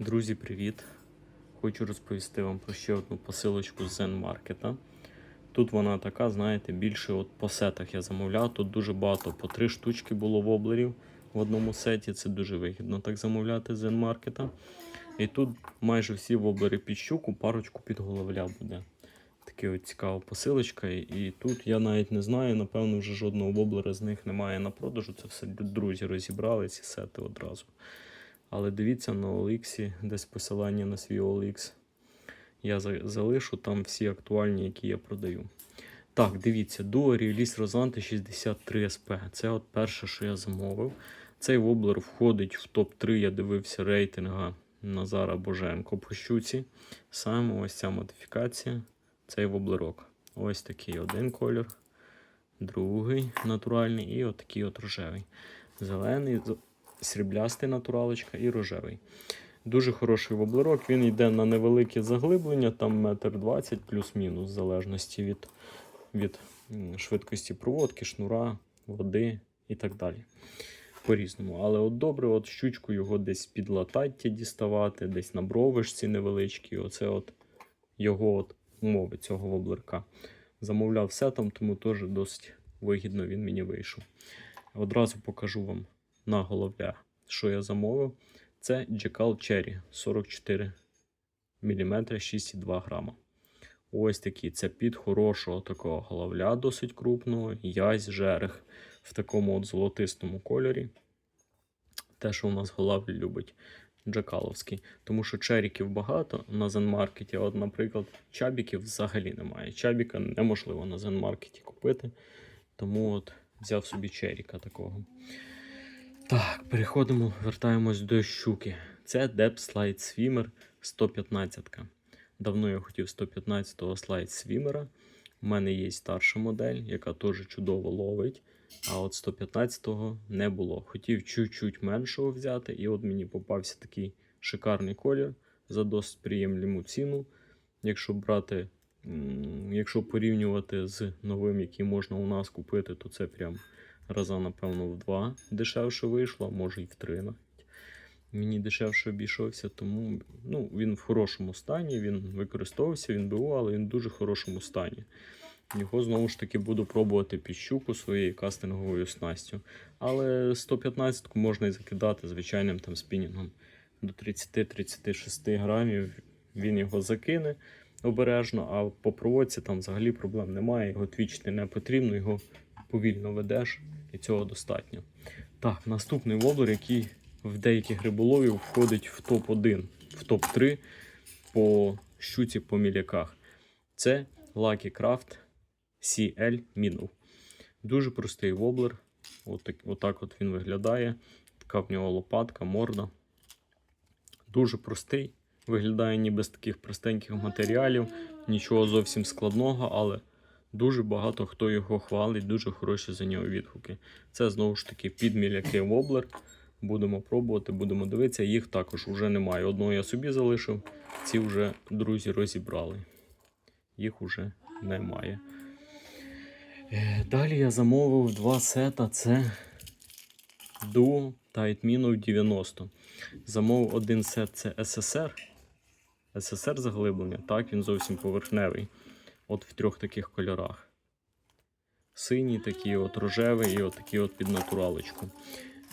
Друзі, привіт! Хочу розповісти вам про ще одну посилочку з Zen Market. Тут вона така, знаєте, більше от по сетах я замовляв. Тут дуже багато, по три штучки було воблерів в одному сеті. Це дуже вигідно так замовляти з Zen Market. І тут майже всі воблери під щуку, парочку під головля буде. Така от цікава посилочка. І тут я навіть не знаю, напевно, вже жодного воблера з них немає на продажу. Це все друзі розібрали ці сети одразу. Але дивіться на OLX, десь посилання на свій OLX. Я залишу там всі актуальні, які я продаю. Так, дивіться, Duo Release Rosante 63 SP. Це от перше, що я замовив. Цей воблер входить в топ-3, я дивився рейтинга Назара Боженко по щуці. Саме ось ця модифікація. Цей воблерок. Ось такий один колір, другий натуральний і отакий от рожевий. Зелений, сріблястий натуралочка і рожевий. Дуже хороший воблерок. Він йде на невелике заглиблення, там метр двадцять плюс-мінус, в залежності від, від швидкості проводки, шнура, води і так далі. По-різному. Але от добре, от щучку його десь під латаття діставати, десь на бровишці невеличкі. Оце от його от умови цього воблерка. Замовляв все там, тому теж досить вигідно він мені вийшов. Одразу покажу вам на головля, що я замовив. Це Jackal Cherry 44 мм 6,2 грама. Ось такі. Це під хорошого такого головля, досить крупного, язь, жерех в такому от золотистому кольорі. Те, що у нас голавлі любить джакаловський. Тому що черіків багато на зенмаркеті, от, наприклад, чабіків взагалі немає. Чабіка неможливо на зенмаркеті купити. Тому от взяв собі черіка такого. Так, переходимо, вертаємось до щуки. Це Depth Slide Swimmer 115. Давно я хотів 115-го Slide Swimmer. У мене є старша модель, яка теж чудово ловить. А от 115-го не було. Хотів чуть-чуть меншого взяти, і от мені попався такий шикарний колір за досить приємлему ціну. Якщо брати, якщо порівнювати з новим, який можна у нас купити, то це прям раза, напевно, в два дешевше вийшло, може і в три навіть. Мені дешевше обійшовся, тому ну, він в хорошому стані, він використовувався, він БУ, але він в дуже хорошому стані. Його знову ж таки буду пробувати під щуку своєю кастинговою снастю. Але 115-ку можна і закидати звичайним там спінінгом до 30-36 грамів. Він його закине обережно, а по проводці там взагалі проблем немає. Його твічити не потрібно, його повільно ведеш, і цього достатньо. Так, наступний воблер, який в деяких риболовів входить в топ-1, в топ-3 по щуці по міляках. Це Lucky Craft CL Minnow. Дуже простий воблер. Отак, отак от він виглядає. Така в нього лопатка, морда. Дуже простий. Виглядає ніби з таких простеньких матеріалів. Нічого зовсім складного, але дуже багато хто його хвалить, дуже хороші за нього відгуки. Це знову ж таки підміляки воблер. Будемо пробувати, будемо дивитися. Їх також вже немає. Одного я собі залишив, ці вже друзі розібрали. Їх уже немає. Е, Далі я замовив два сета. Це Duo Tight 90. Замовив один сет це SSR. SSR заглиблення. Так, він зовсім поверхневий. От в трьох таких кольорах. Синій, такий от рожевий і от такий от під натуралочку.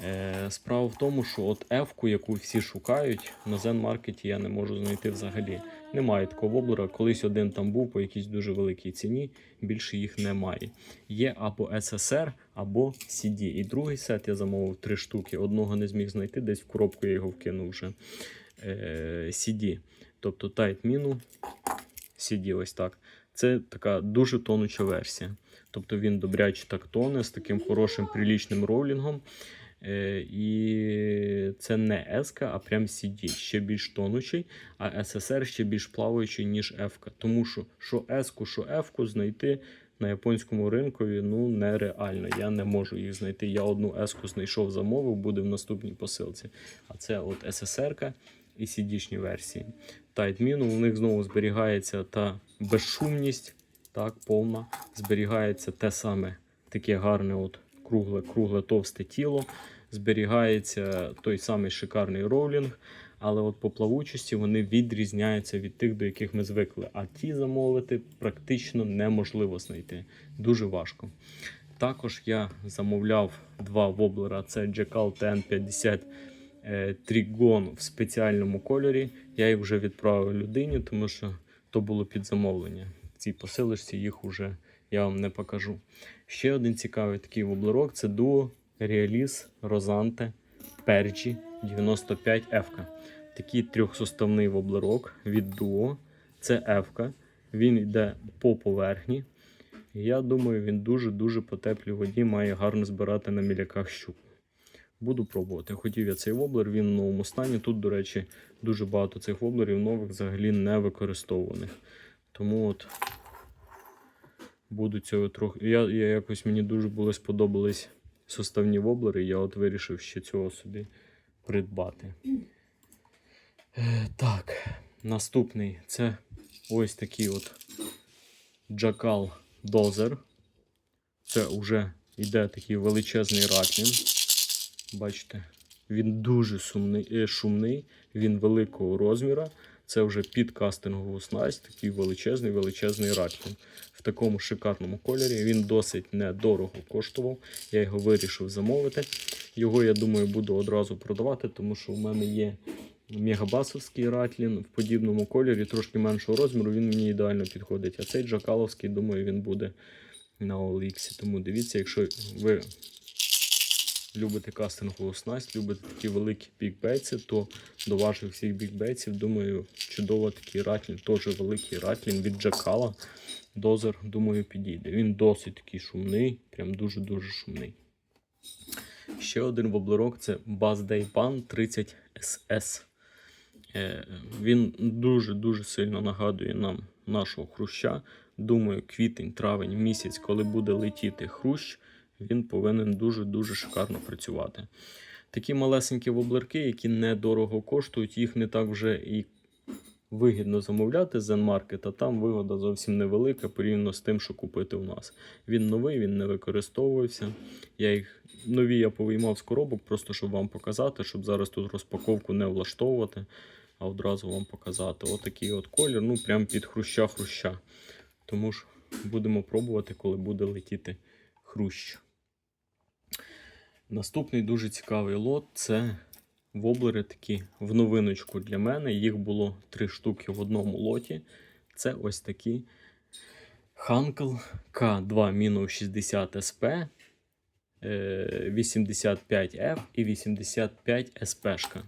Е, справа в тому, що от F-ку, яку всі шукають, на Zen Market я не можу знайти взагалі. Немає такого воблера. Колись один там був по якійсь дуже великій ціні, більше їх немає. Є або SSR, або CD. І другий сет я замовив три штуки. Одного не зміг знайти, десь в коробку я його вкинув вже. Е, CD. Тобто Tight Minu CD, ось так. Це така дуже тонуча версія. Тобто він добряче так тоне з таким хорошим прилічним роулінгом. Е, і це не S, а прям CD, ще більш тонучий, а SSR ще більш плаваючий, ніж F. Тому що що S, що F знайти на японському ринкові ну нереально. Я не можу їх знайти. Я одну S знайшов, замовив, буде в наступній посилці. А це от SSR і CD-шні версії. Minu, у них знову зберігається та безшумність, так, повна. Зберігається те саме таке гарне от кругле, кругле товсте тіло. зберігається той самий шикарний роулінг, але от по плавучості вони відрізняються від тих, до яких ми звикли. А ті замовити практично неможливо знайти. Дуже важко. Також я замовляв два воблера: це Jackal TN50 е, Trigon в спеціальному кольорі. Я їх вже відправив людині, тому що то було під замовлення. Цій посилочці їх уже я вам не покажу. Ще один цікавий такий воблерок це Duo Realis Rosante Perchi 95F. Такий трьохсоставний воблерок від Duo. Це F. Він йде по поверхні. Я думаю, він дуже-дуже по теплій воді має гарно збирати на міляках щуку. Буду пробувати. Хотів я цей воблер, він в новому стані. Тут, до речі, дуже багато цих воблерів нових взагалі не використовуваних. Тому от буду цього трохи. Я, я якось мені дуже були сподобались составні воблери. Я от вирішив ще цього собі придбати. Е, так, наступний це ось такий от Jackal Dozer. Це вже йде такий величезний раклін. Бачите, він дуже сумний, е, шумний, він великого розміру. Це вже під кастингову снасть, такий величезний, величезний раклін. В такому шикарному кольорі. Він досить недорого коштував. Я його вирішив замовити. Його, я думаю, буду одразу продавати, тому що у мене є мегабасовський ратлін в подібному кольорі, трошки меншого розміру, він мені ідеально підходить. А цей джакаловський, думаю, він буде на OLX. Тому дивіться, якщо ви любите кастингову снасть, любите такі великі бікбейці, то до ваших всіх бікбейців, думаю, чудово такий ратлін, теж великий ратлін від Джакала. Дозер, думаю, підійде. Він досить такий шумний, прям дуже-дуже шумний. Ще один воблерок це Buzz Day Pan 30 SS. Він дуже-дуже сильно нагадує нам нашого хруща. Думаю, квітень, травень місяць, коли буде летіти хрущ, він повинен дуже-дуже шикарно працювати. Такі малесенькі воблерки, які недорого коштують, їх не так вже і вигідно замовляти з Zenmarket, а там вигода зовсім невелика порівняно з тим, що купити у нас. Він новий, він не використовувався. Я їх нові я повиймав з коробок, просто щоб вам показати, щоб зараз тут розпаковку не влаштовувати, а одразу вам показати. Отакий от колір, ну прям під хруща-хруща. Тому ж будемо пробувати, коли буде летіти хрущ. Наступний дуже цікавий лот це воблери такі в новиночку для мене. Їх було три штуки в одному лоті. Це ось такі Hankel K2-60 SP, 85F і 85SP.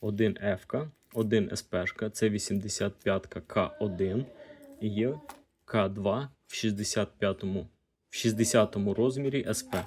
Один F, один SP, це 85 К1 і є К2 в 65 в 60 розмірі SP.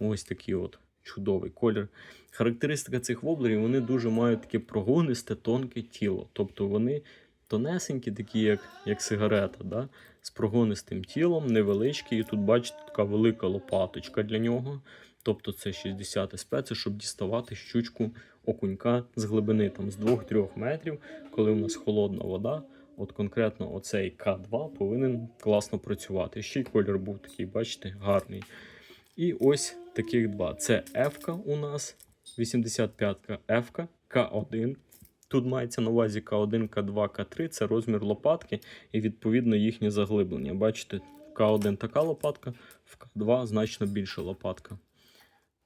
Ось такий от чудовий колір. Характеристика цих воблерів, вони дуже мають таке прогонисте, тонке тіло. Тобто вони тонесенькі, такі, як як сигарета, да? з прогонистим тілом, невеличкі. І тут, бачите, така велика лопаточка для нього. Тобто це 60 СП, це щоб діставати щучку окунька з глибини там, з 2-3 метрів, коли у нас холодна вода. От конкретно оцей К2 повинен класно працювати. Ще й колір був такий, бачите, гарний. І ось таких два. Це F у нас 85-ка F, К1. Тут мається на увазі К1, К2, К3 це розмір лопатки і відповідно їхнє заглиблення. Бачите, К1 така лопатка, в К2 значно більша лопатка.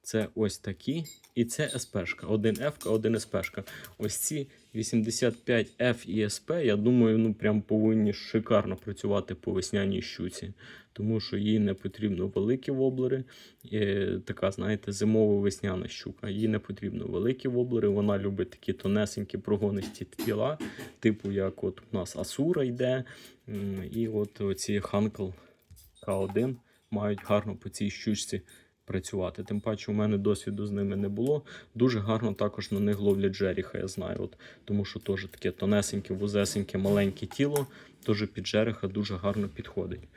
Це ось такі. І це СПшка. 1F, 1 СПшка. Ось ці 85F і СП, я думаю, ну прям повинні шикарно працювати по весняній щуці. Тому що їй не потрібно великі воблери. Е, така, знаєте, зимово-весняна щука. Їй не потрібно великі воблери. Вона любить такі тонесенькі прогонисті тіла, типу як от у нас Асура йде. І от оці Ханкл К1 мають гарно по цій щучці працювати. Тим паче, у мене досвіду з ними не було. Дуже гарно також на них ловлять жеріха, я знаю. От, Тому що теж таке тонесеньке, вузесеньке, маленьке тіло, теж під жереха дуже гарно підходить.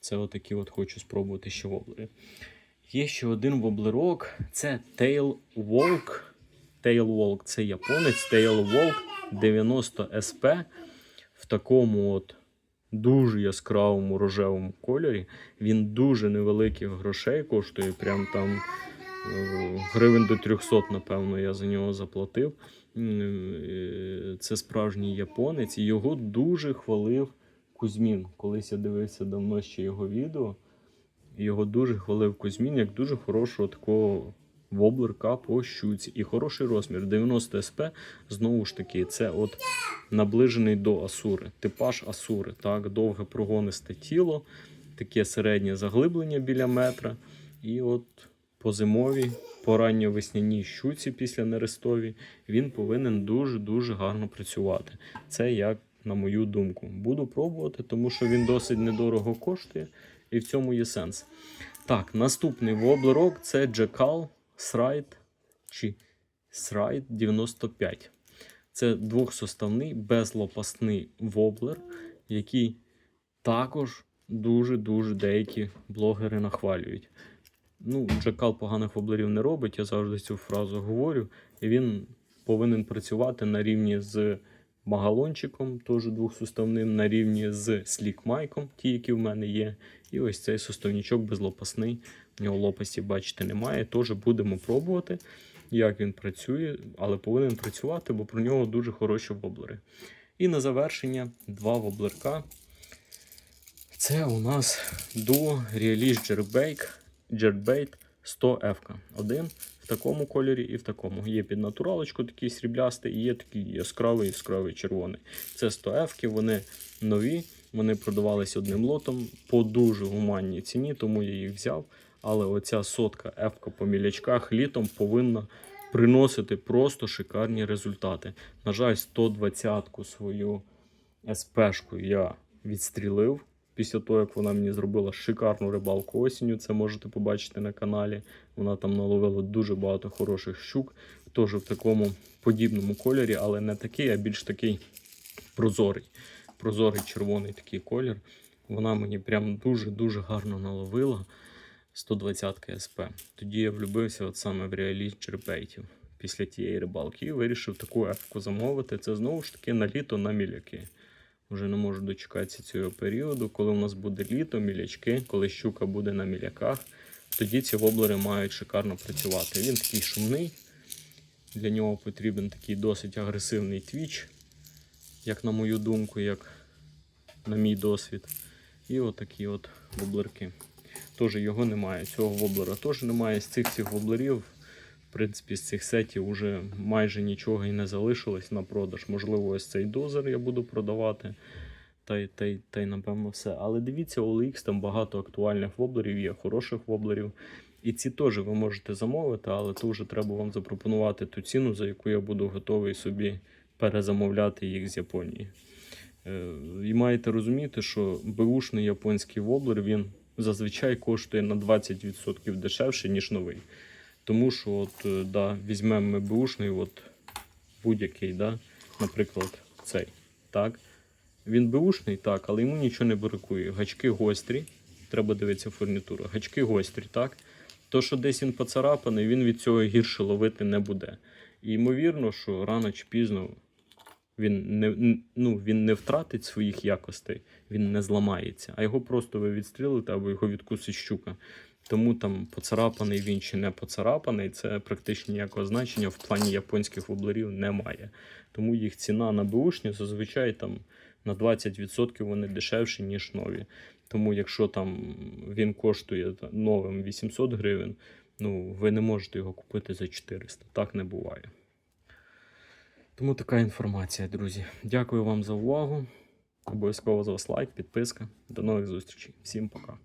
Це отакі от хочу спробувати ще воблери. Є ще один воблерок, це Tail Walk. Tail Walk це японець, Tail Walk 90 SP в такому от дуже яскравому рожевому кольорі. Він дуже невеликих грошей коштує, прям там Е, Гривень до 300, напевно, я за нього заплатив. Е, Це справжній японець, і його дуже хвалив Кузьмін. Колись я дивився давно ще його відео. Його дуже хвалив Кузьмін як дуже хорошого такого воблерка по щуці. І хороший розмір. 90 СП, знову ж таки, це от наближений до Асури. Типаж Асури. Так, довге прогонисте тіло, таке середнє заглиблення біля метра. І от по зимовій, по ранньовесняній щуці після нерестові він повинен дуже-дуже гарно працювати. Це як на мою думку. Буду пробувати, тому що він досить недорого коштує, і в цьому є сенс. Так, наступний воблерок це Джекал Срайт чи Срайт 95. Це двохсоставний безлопасний воблер, який також дуже-дуже деякі блогери нахвалюють. Ну, Джекал поганих воблерів не робить, я завжди цю фразу говорю. І він повинен працювати на рівні з магалончиком, теж двохсуставним, на рівні з слікмайком, ті, які в мене є. І ось цей суставнічок безлопасний. В нього лопасті, бачите, немає. Теж будемо пробувати, як він працює, але повинен працювати, бо про нього дуже хороші воблери. І на завершення два воблерка. Це у нас Duo Realist Jerkbait, Jerkbait 100 f Один в такому кольорі і в такому. Є під натуралочку такий сріблястий, і є такий яскравий яскравий червоний. Це 100 f вони нові, вони продавалися одним лотом по дуже гуманній ціні, тому я їх взяв. Але оця сотка f по мілячках літом повинна приносити просто шикарні результати. На жаль, 120-ку свою СПшку я відстрілив. Після того, як вона мені зробила шикарну рибалку осінню, це можете побачити на каналі. Вона там наловила дуже багато хороших щук, теж в такому подібному кольорі, але не такий, а більш такий прозорий. Прозорий червоний такий колір. Вона мені прям дуже-дуже гарно наловила 120 СП. Тоді я влюбився от саме в реаліст черпейтів після тієї рибалки і вирішив таку ефку замовити. Це знову ж таки на літо на міляки. Вже не можу дочекатися цього періоду, коли у нас буде літо, мілячки, коли щука буде на міляках, тоді ці воблери мають шикарно працювати. Він такий шумний, для нього потрібен такий досить агресивний твіч, як на мою думку, як на мій досвід. І отакі от воблерки. Теж його немає. Цього воблера теж немає. З цих всіх воблерів, в принципі, з цих сетів вже майже нічого і не залишилось на продаж. Можливо, ось цей дозер я буду продавати. Та й, та, й, та й напевно все. Але дивіться, у OLX там багато актуальних воблерів, є хороших воблерів. І ці теж ви можете замовити, але то вже треба вам запропонувати ту ціну, за яку я буду готовий собі перезамовляти їх з Японії. Е, І маєте розуміти, що беушний японський воблер він зазвичай коштує на 20% дешевше, ніж новий. Тому що, от, е, да, візьмемо ми беушний, от, будь-який, да, наприклад, цей. Так. Він беушний, так, але йому нічого не бракує. Гачки гострі, треба дивитися фурнітуру. Гачки гострі, так. То, що десь він поцарапаний, він від цього гірше ловити не буде. І ймовірно, що рано чи пізно він не, ну, він не втратить своїх якостей, він не зламається, а його просто ви відстрілите або його відкусить щука. Тому там поцарапаний він чи не поцарапаний, це практично ніякого значення в плані японських воблерів немає. Тому їх ціна на бушні зазвичай там на 20% вони дешевші, ніж нові. Тому якщо там він коштує новим 800 гривень, ну ви не можете його купити за 400. Так не буває. Тому така інформація, друзі. Дякую вам за увагу. Обов'язково за вас лайк, підписка. До нових зустрічей. Всім пока.